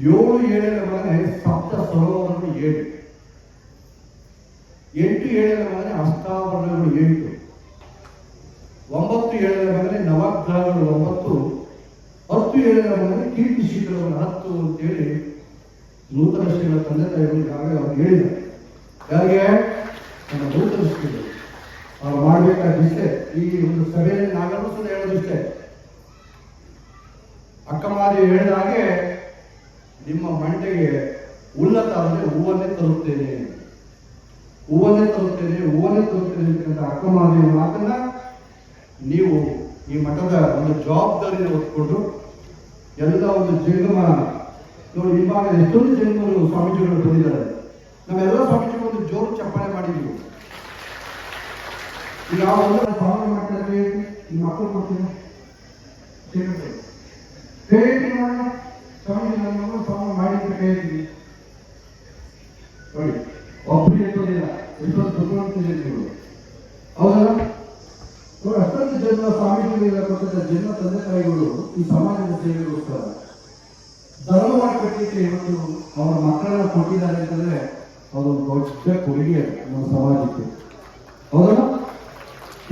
ಏಳು ಏಳನೇ ಮಗನೇ ಸಪ್ತ ಸರೋವರಗಳು ಏಳು. ಎಂಟು ಏಳನೇ ಮಗನೇ ಅಷ್ಟಾವರಣಗಳು ಎಂಟು. ಒಂಬತ್ತು ಏಳನೇ ಮಗನೇ ನವಗ್ರಹಗಳು ಒಂಬತ್ತು. ಹತ್ತು ಏಳನೇ ಮಗನೇ ಕೀರ್ತಿ ಶೀಲಗಳು ಹತ್ತು ಅಂತೇಳಿ ನೂತನ ಶ್ರೀಗಳ ತಂದೆ ತಾಯಿಗಳು ಈಗಾಗಲೇ ಅವ್ರು ಹೇಳಿದ್ದಾರೆ. ಯಾರಿಗೆ? ನಮ್ಮ ನೂತನ ಶ್ರೀಗಳು. ಅವ್ರು ಮಾಡಬೇಕಾದಿಷ್ಟೇ ಈ ಒಂದು ಸಭೆಯಲ್ಲಿ ನಾವೆಲ್ಲರೂ ಸುಮ್ಮನೆ ಹೇಳೋದಿಷ್ಟೇ ಅಕ್ಕಮಾರಿ ಹೇಳಿದ ಹಾಗೆ ನಿಮ್ಮ ಮಂಡೆಗೆ ಉನ್ನತ ಅಂದರೆ ಹೂವನ್ನೇ ತರುತ್ತೇನೆ. ಹೂವನ್ನೇ ತರುತ್ತೇನೆ ಹೂವನ್ನೇ ತರುತ್ತೇನೆ ಅಂತಕ್ಕಂಥ ಅಕ್ಕಮಾರಿಯ ಮಾತನ್ನ ನೀವು ಈ ಮಠದ ಒಂದು ಜವಾಬ್ದಾರಿಯನ್ನು ಹೊತ್ಕೊಂಡು ಎಲ್ಲ ಒಂದು ಜಂಗಮ ನೋಡಿ ಇವಾಗ ಎಷ್ಟೊಂದು ಜನರು ಸ್ವಾಮೀಜಿಗಳು ಬಂದಿದ್ದಾರೆ. ನಾವೆಲ್ಲ ಸ್ವಾಮೀಜಿಗಳು ಒಂದು ಜೋರು ಚಪ್ಪಾಳೆ ಮಾಡಿದ್ದೀವಿ. ಈಗ ಮಾಡ್ತಾರೆ ಮಕ್ಕಳು ಮಾಡ್ತೀವಿ ಹೇಳ್ತೀವಿ ಮಾಡಿ ಸ್ವಾಮಿ ನನ್ನ ಸ್ವಾಮಿ ಮಾಡಿದ್ರೆ ಹೇಳ್ತೀವಿ ನೋಡಿ ಒಬ್ಬರು ಎಷ್ಟೊಂದಿಲ್ಲ ಎಷ್ಟೊಂದು ಬುದ್ಧಿವಂತಿದೆ ನೀವು ಹೌದಲ್ಲ? ಅಷ್ಟೊಂದು ಜನ ಸ್ವಾಮೀಜಿಗಳಿಗೆ ಕೊಟ್ಟಂತ ಜನ ತಂದೆ ತಾಯಿಗಳು ಈ ಸಮಾಜದ ಸೇವೆಗೋಸ್ಕರ. ಧರ್ಮ ಮಾಡಿಕೊಟ್ಟಿದ್ರೆ ಇವತ್ತು ಅವರ ಮಕ್ಕಳನ್ನ ಕೊಟ್ಟಿದ್ದಾರೆ ಅಂತಂದ್ರೆ ಅದೊಂದು ದೊಡ್ಡ ಕೊಡುಗೆ ನಮ್ಮ ಸಮಾಜಕ್ಕೆ. ಹೌದಲ್ಲ?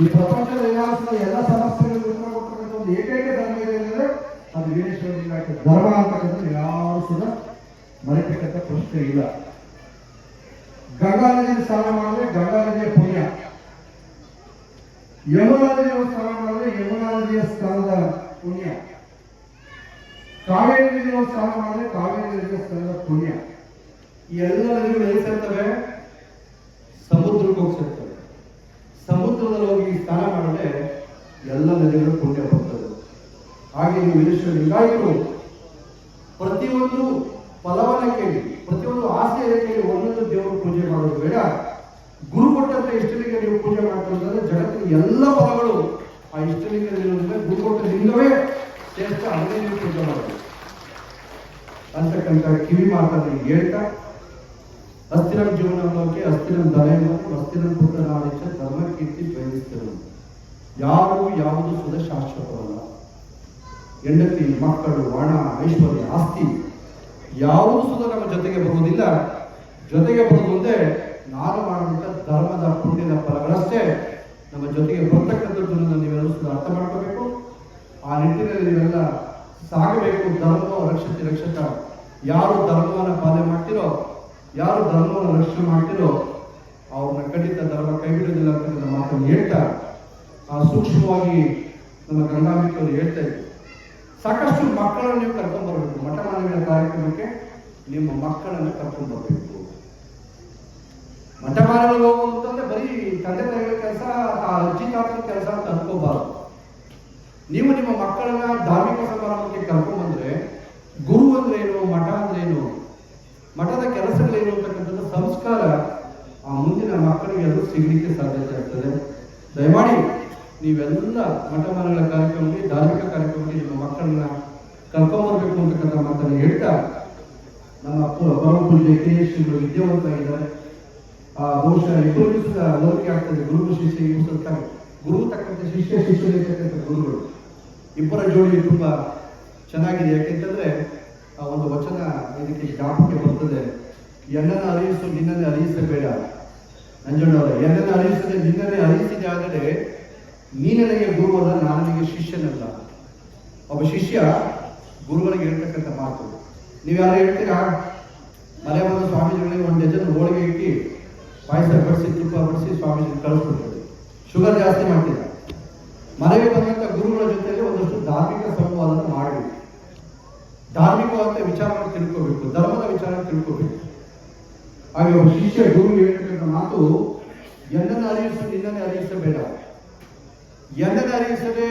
ಈ ಪ್ರಪಂಚದ ವಿನಾಶದ ಎಲ್ಲ ಸಮಸ್ಯೆಗಳು ಒಂದು ಏಕೈಕ ಧರ್ಮ ಇದೆ ಅದು ವೀರೇಶ್ವರ ಲಿಂಗಾಯತ ಧರ್ಮ ಅಂತಕ್ಕಂಥ ಯಾವ ಸಹ ಮರೆತಕ್ಕಂಥ ಪ್ರಶ್ನೆ ಇಲ್ಲ. ಗಂಗಾ ನದಿಯಲ್ಲಿ ಸ್ನಾನ ಮಾಡಿದ್ರೆ ಗಂಗಾ ನದಿಯ ಪುಣ್ಯ. ಯಮುನಾ ನದಿಯಲ್ಲಿ ಸ್ನಾನ ಮಾಡಿದ್ರೆ ಯಮುನಾ ನದಿಯ ಸ್ಥಾನದ ಪುಣ್ಯ. ಕಾವೇರಿ ನದಿಯ ಸ್ನಾನ ಮಾಡಿದ್ರೆ ಕಾವೇರಿ ನದಿಯ ಸ್ನಾನ ಪುಣ್ಯ. ಈ ಎಲ್ಲ ನದಿಗಳು ಎಲ್ಲಿ ಸೇರ್ತವೆ? ಸಮುದ್ರಕ್ಕೆ ಹೋಗಿ ಸೇರ್ತವೆ. ಸಮುದ್ರದಲ್ಲಿ ಹೋಗಿ ಸ್ನಾನ ಮಾಡಿದ್ರೆ ಎಲ್ಲ ನದಿಗಳು ಪುಣ್ಯ ಬರ್ತದೆ ಹಾಗೆ ನೀವು ವೀರೇಶ್ವರ ಲಿಂಗಾಯಿತು ಪ್ರತಿಯೊಂದು ಫಲವನ್ನ ಕೇಳಿ ಪ್ರತಿಯೊಂದು ಆಸೆಯನ್ನು ಕೇಳಿ ಒಂದೊಂದು ದೇವರು ಪೂಜೆ ಮಾಡೋದು ಬೇಡ. ಗುರು ಕೊಟ್ಟಂತ ಇಷ್ಟಲಿಂಗ ನೀವು ಪೂಜೆ ಮಾಡ್ಕೊಂಡ್ರೆ ಜಗತ್ತಿನ ಎಲ್ಲ ಫಲಗಳು ಆ ಇಷ್ಟಲಿಂಗದಲ್ಲಿರೋದ್ರಿಂದ ಗುರು ಕೊಟ್ಟ ಲಿಂಗವೇ ಶ್ರೇಷ್ಠ ಅದನ್ನೇ ನೀವು ಪೂಜೆ ಮಾಡೋದು. ಅಂತಕ್ಕಂಥ ಕಿವಿ ಮಾತನ್ನು ಹೇಳ್ತಾ, ಅಸ್ಥಿರಂ ಜೀವನಕ್ಕೆ ಅಸ್ಥಿರ ದಲೆಯನ್ನು ಅಸ್ಥಿರಂ ಪುತ್ರ ನಾಡಿಚ ಧರ್ಮ ಕೀರ್ತಿ ಬಯಲಿಸ್ತರು ಯಾರು ಯಾವುದು ಸುದ ಶಾಶ್ವತವಲ್ಲ ಹೆಂಡತಿ, ಮಕ್ಕಳು, ಹಣ, ಐಶ್ವರ್ಯ, ಆಸ್ತಿ, ಯಾವುದು ಸುದ ನಮ್ಮ ಜೊತೆಗೆ ಬರುವುದಿಲ್ಲ. ಜೊತೆಗೆ ಬರುವುದು ಒಂದೇ, ನಾನು ಮಾಡುವಂಥ ಧರ್ಮದ ಪುಣ್ಯದ ಫಲಗಳಷ್ಟೇ. ನಮ್ಮ ಜೊತೆಗೆ ಬರ್ತಕ್ಕಂಥದ್ದನ್ನು ನೀವೆಲ್ಲರೂ ಸುದ ಅರ್ಥ ಮಾಡ್ಕೋಬೇಕು. ಆ ನಿಟ್ಟಿನಲ್ಲಿ ನೀವೆಲ್ಲ ಸಾಗಬೇಕು ಧರ್ಮ ರಕ್ಷತೆ ರಕ್ಷಕ. ಯಾರು ಧರ್ಮವನ್ನು ಪಾಲನೆ ಮಾಡ್ತಿರೋ, ಯಾರು ಧರ್ಮವನ್ನು ರಕ್ಷಣೆ ಮಾಡ್ತಿರೋ, ಅವ್ರನ್ನ ಖಂಡಿತ ಧರ್ಮ ಕೈ ಅಂತ ಮಾತನ್ನು ಹೇಳ್ತಾ, ಆ ಸೂಕ್ಷ್ಮವಾಗಿ ನಮ್ಮ ಗಂಗಾಂಬಿಕೆಯವರು ಹೇಳ್ತಾ ಇದ್ರು. ಸಾಕಷ್ಟು ಮಕ್ಕಳನ್ನು ನೀವು ಕರ್ಕೊಂಡ್ಬರ್ಬೇಕು ಮಠ ಕಾರ್ಯಕ್ರಮಕ್ಕೆ ನಿಮ್ಮ ಮಕ್ಕಳನ್ನು ಕರ್ಕೊಂಡ್ ಬರಬೇಕು ಮಠ ಹೋಗುವಂತಂದ್ರೆ ಹೋಗುವುದು ಅಂತಂದ್ರೆ ಬರೀ ತಂದೆ ತಾಯಿಗಳ ಕೆಲಸ ಅಜ್ಜಿ ತಾತನ ಕೆಲಸ ಅಂತ ಅನ್ಕೋಬಾರ್ದು ನೀವು ನಿಮ್ಮ ಮಕ್ಕಳನ್ನ ಧಾರ್ಮಿಕ ಸಮಾರಂಭಕ್ಕೆ ಕರ್ಕೊಂಡ್ ಬಂದ್ರೆ ಗುರು ಅಂದ್ರೆ ಏನು ಮಠ ಅಂದ್ರೆ ಏನು ಮಠದ ಕೆಲಸಗಳೇನು ಅಂತಕ್ಕಂಥದ್ದು ಸಂಸ್ಕಾರ ಆ ಮುಂದಿನ ಮಕ್ಕಳಿಗೆ ಅದು ಸಿಗಲಿಕ್ಕೆ ಸಾಧ್ಯತೆ ಆಗ್ತದೆ ದಯಮಾಡಿ ನೀವೆಲ್ಲ ಮಠ ಮನೆಗಳ ಕಾರ್ಯಕ್ರಮಕ್ಕೆ ಧಾರ್ಮಿಕ ಕಾರ್ಯಕ್ರಮಕ್ಕೆ ನಿಮ್ಮ ಮಕ್ಕಳನ್ನ ಕರ್ಕೊಂಡ್ಬರ್ಬೇಕು ಅಂತಕ್ಕಂಥ ಮಾತನ್ನು ಹೇಳ್ತಾ ನಮ್ಮ ಪರಮ ಪೂಜೆ ಕೆ ಎಸ್ ಶ್ರೀಗಳು ವಿದ್ಯಾವಂತರಾಗಿದ್ದಾರೆ ಆ, ಬಹುಶಃ ಇಬ್ಬರು ಲೌಕಿಕ ಆಗ್ತದೆ. ಗುರು ಶಿಷ್ಯ ಇಬ್ಬರು ಗುರು ತಕ್ಕಂತೆ ಶಿಷ್ಯ ಶಿಷ್ಯರಿರ್ತಕ್ಕಂಥ ಗುರುಗಳು. ಇಬ್ಬರ ಜೋಡಿ ತುಂಬ ಚೆನ್ನಾಗಿದೆ. ಯಾಕೆಂತಂದ್ರೆ, ಆ ಒಂದು ವಚನ ಇದಕ್ಕೆ ಜ್ಞಾಪಕ್ಕೆ ಬರ್ತದೆ. ಎನ್ನನ್ನು ಅರಿಯಿಸು ನಿನ್ನನ್ನೇ ಅರಿಯಿಸಬೇಡ ನಂಜಣ್ಣವರ ಎನ್ನನ್ನು ಅಳಿಸದೆ, ನಿನ್ನನ್ನೇ ಅಳಿಸಿದಾದರೆ ಆದರೆ ನೀ ನನಗೆ ಗುರುವಲ್ಲ ನಾನು ಶಿಷ್ಯನಲ್ಲ. ಒಬ್ಬ ಶಿಷ್ಯ ಗುರುಗಳಿಗೆ ಹೇಳ್ತಕ್ಕಂಥ ಮಾತು. ನೀವು ಯಾರು ಹೇಳ್ತೀರಾ? ಮಲೆ ಬಂದ ಸ್ವಾಮೀಜಿಗಳಿಗೆ ಒಂದು ಡಜನ್ ಹೋಳಿಗೆ ಇಟ್ಟು ಪಾಯಸ ಬಡಿಸಿ, ತುಪ್ಪ ಬಡಿಸಿ ಸ್ವಾಮೀಜಿ ಕಳಿಸ್ಕೊಡ್ತಾರೆ. ಶುಗರ್ ಜಾಸ್ತಿ ಮಾಡ್ತೀರ? ಮನೆಗೆ ಬಂದಂಥ ಗುರುಗಳ ಜೊತೆಗೆ ಒಂದಷ್ಟು ಧಾರ್ಮಿಕ ಸಂವಾದನ ಮಾಡಬೇಕು. ಧಾರ್ಮಿಕವಾದ ವಿಚಾರವನ್ನು ತಿಳ್ಕೋಬೇಕು, ಧರ್ಮದ ವಿಚಾರ ತಿಳ್ಕೋಬೇಕು. ಹಾಗೆ ಒಬ್ಬ ಶಿಷ್ಯ ಗುರು ಹೇಳ್ತಕ್ಕಂಥ ಮಾತು ಎಲ್ಲನ್ನು ಅರಿಯಿಸು ನಿನ್ನನ್ನೇ ಅರಿಯಿಸಬೇಡ ಎಲ್ಲನ್ನು ಅರಿಯಿಸದೆ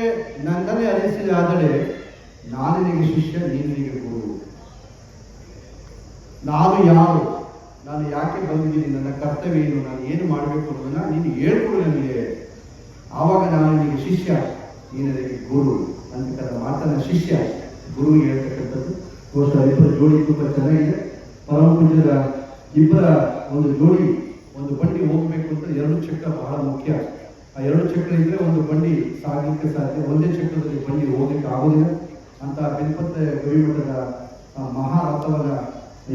ನನ್ನನ್ನೇ ಅರಿಯಿಸಿದೆ ಆದರೆ ನಾನು ನಿನಗೆ ಶಿಷ್ಯ, ನೀನು ನಿನಗೆ ಗುರು. ನಾನು ಯಾರು? ನಾನು ಯಾಕೆ ಬಂದಿದ್ದೀನಿ? ನನ್ನ ಕರ್ತವ್ಯ ಏನು? ನಾನು ಏನು ಮಾಡಬೇಕು ಅನ್ನೋದನ್ನ ನೀನು ಹೇಳ್ಕೊಡು ನನಗೆ. ಆವಾಗ ನಾನು ನಿನಗೆ ಶಿಷ್ಯ, ನೀನು ನನಗೆ ಗುರು ಅಂತಕ್ಕಂಥ ಮಾತನ್ನ ಶಿಷ್ಯ ಗುರು ಹೇಳ್ತಕ್ಕಂಥದ್ದು. ಗೋಷ್ಠ ಜೋಡಿ ತುಂಬ ಚೆನ್ನಾಗಿದೆ. ಪರಮ ಇಬ್ಬರ ಒಂದು ಜೋಡಿ ಒಂದು ಬಂಡಿ ಹೋಗ್ಬೇಕು ಅಂತ ಎರಡು ಚಕ್ರ ಬಹಳ ಮುಖ್ಯ. ಆ ಎರಡು ಚಕ್ರ ಇದ್ರೆ ಒಂದು ಬಂಡಿ ಸಾಗಲಿಕ್ಕೆ ಸಾಧ್ಯ. ಒಂದೇ ಚಕ್ರದಲ್ಲಿ ಬಂಡಿ ಹೋಗ್ಲಿಕ್ಕೆ ಆಗೋದಿಲ್ಲ. ಅಂತ ಬಿಲ್ಪತ್ತೆ ಗವಿಮಠದ ಮಹಾರಥವನ್ನ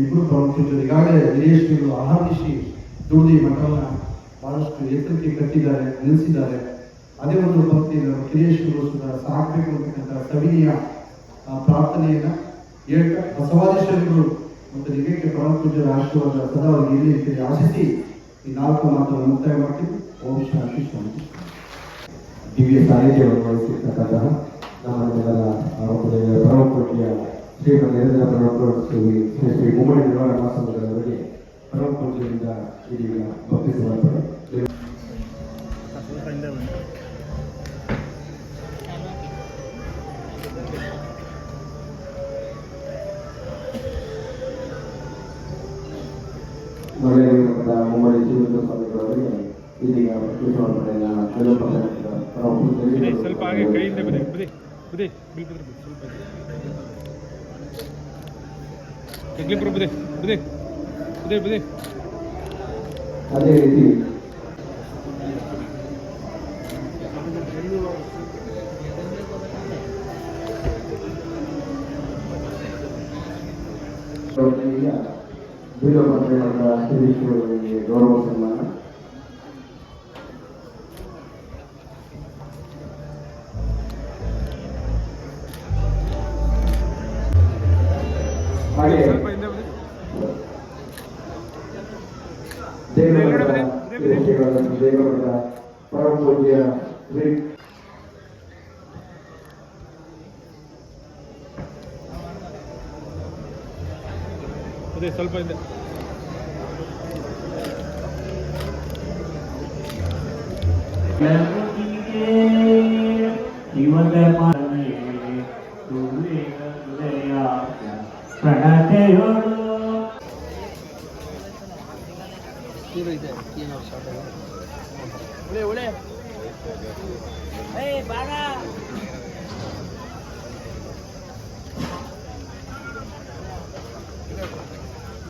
ಇಬ್ಬರು ಪೂಜ್ಯರು ಈಗಾಗಲೇ ವಿದೇಶಿಗಳು ಆಹರಿಸಿ ದೂಡಿ ಮಠವನ್ನ ಬಹಳಷ್ಟು ಎತ್ತರಕ್ಕೆ ಕಟ್ಟಿದ್ದಾರೆ ನಿಲ್ಲಿಸಿದ್ದಾರೆ ಅದೇ ಒಂದು ಭಕ್ತಿ ಕಿರೇಶ್ವರು ಸುಧಾ ಸಾಕಬೇಕು ಅಂತಕ್ಕಂಥ ಸವಿನಿಯ ಪ್ರಾರ್ಥನೆಯನ್ನ ಹೇಳ್ತಾ ಬಸವಾದೀಶ್ವರಿಗಳು ಮತ್ತು ನಿಮಗೆ ಪರಮ ಪೂಜ್ಯರ ಆಶೀರ್ವಾದ ಸದಾ ಅವರಿಗೆ ಆಶಿಸಿ ಈ ನಾಲ್ಕು ಮಾತನ್ನು ಮುಕ್ತಾಯ ಮಾಡ್ತೀವಿ. ಓಂ ಶಾಂತಿ ಶಾಂತಿ ದಿವ್ಯ ಸಾನ್ನಿಧ್ಯವನ್ನು ವಹಿಸಿರ್ತಕ್ಕಂತಹ ನಮ್ಮ ನಿಮ್ಮೆಲ್ಲರ ಆರೋಪದ ಪರಮ ಪೂಜ್ಯ ಶ್ರೀ ನರೇಂದ್ರ ಪರಮ ಶ್ರೀ ಶ್ರೀ ಮುಮ್ಮಡಿ ನಿರ್ವಾಣ ಮಹಾಸಂಘದವರಿಗೆ ಪರಮ ಪೂಜ್ಯರಿಂದ ಇದೀಗ ಭಕ್ತಿ ಸಮರ್ಪಣೆ ಮಠದ ಮುಮ್ಮಡಿ ಶಿವಲಿಂಗ ಸ್ವಾಮಿಗಳವರಿಗೆ ಇದೀಗ ಸ್ವಲ್ಪ ಹಾಗೆ ಕೈಯಿಂದ ಬನ್ನಿ ಬದಿ ಬದಿ ಸ್ವಲ್ಪ ಬದಿ ಬದಿ ಅದೇ ರೀತಿ ಮಠದ ಗೌರವ ಸನ್ಮಾನ ಹಾಗೆ ದೇವರ ಪರಮ ಸ್ವಲ್ಪ ಹಿಂದೆ. Yeah.